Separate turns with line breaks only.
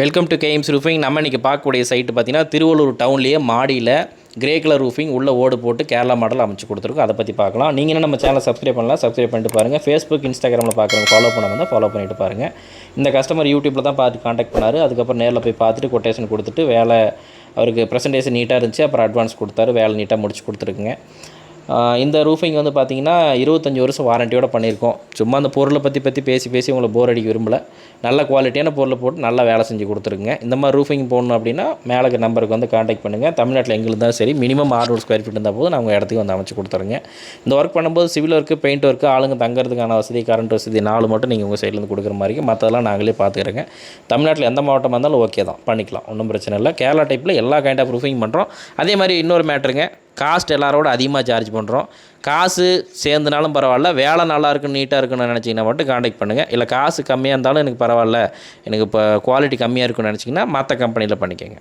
Welcome to கேஎம்ஸ் roofing நம்ம இன்றைக்கி பார்க்கக்கூடிய சைட்டு பார்த்தீங்கன்னா திருவள்ளூர் டவுன்லேயே மாடியில் கிரே கலர் ரூஃபிங் உள்ள ஓடு போட்டு கேரளா மாடல் அமைச்சு கொடுத்துருக்கோம். அதை பற்றி பார்க்கலாம். நீங்கள் என்ன நம்ம சேனலை சப்ஸ்கிரைப் பண்ணலாம் சப்ஸ்கிரைப் பண்ணிட்டு பாருங்கள் ஃபேஸ்புக் இன்ஸ்டாகிராமில் பார்க்குறவங்க ஃபாலோ பண்ண வந்தால் ஃபாலோ பண்ணிட்டு பாருங்கள் இந்த கஸ்டமர் யூடியூப்பில் தான் பார்த்து காண்டாக்ட் பண்ணார். அதுக்கப்புறம் நேரில் போய் பார்த்துட்டு கொட்டேஷன் கொடுத்துட்டு வேலை அவருக்கு ப்ரெசன்டேஷன் நீட்டாக இருந்துச்சு. அப்புறம் அட்வான்ஸ் கொடுத்தாரு. வேலை நீட்டாக முடிச்சு கொடுத்துருக்குங்க. இந்த ரூஃபிங் வந்து பார்த்தீங்கன்னா இருபத்தஞ்சி வருஷம் வாரண்டியோட பண்ணியிருக்கோம். சும்மா அந்த பொருளை பற்றி பற்றி பேசி பேசி உங்களை போர் அடிக்க விரும்பல. நல்ல குவாலிட்டியான பொருளை போட்டு நல்லா வேலை செஞ்சு கொடுத்துருங்க. இந்த மாதிரி ரூஃபிங் போடணும் அப்படின்னா மேலே நம்பருக்கு வந்து காண்டாக்ட் பண்ணுங்கள் தமிழ்நாட்டில் எங்கே இருந்தாலும் சரி மினிமம் 600 ஸ்கொயர் ஃபீட் இருந்தால் போதும். நான் உங்கள் இடத்துக்கு வந்து அமைச்சு கொடுத்துருங்க இந்த ஒர்க் பண்ணும்போது சிவில் ஒர்க்கு பெயிண்ட் ஒர்க்கு ஆளுங்க தங்குறதுக்கான வசதி கரண்ட் வசதி நாலு மட்டும் நீங்கள் உங்கள் சைட்லேருந்து கொடுக்குற மாதிரி மற்றதெல்லாம் நாங்களே பார்த்துக்கிறோங்க தமிழ்நாட்டில் எந்த மாவட்டமாக இருந்தாலும் ஓகே தான். பண்ணிக்கலாம். ஒன்றும் பிரச்சனை இல்லை. கேரளா டைப்பில் எல்லா கைண்ட் ஆஃப் ரூஃபிங் பண்ணுறோம் அதே மாதிரி இன்னொரு மேட்ருங்க காஸ்ட் எல்லாரோட அதிகமாக சார்ஜ் பண்ணுறோம் காசு சேர்ந்துனாலும் பரவாயில்ல வேலை நல்லா இருக்குன்னு நீட்டாக இருக்குன்னு நினச்சிங்கன்னா மட்டும் காண்டாக்ட் பண்ணுங்கள் இல்லை காசு கம்மியாக இருந்தாலும் எனக்கு பரவாயில்ல எனக்கு இப்போ குவாலிட்டி கம்மியாக இருக்குன்னு நினச்சிங்கன்னா மற்ற கம்பெனியில் பண்ணிக்கோங்க.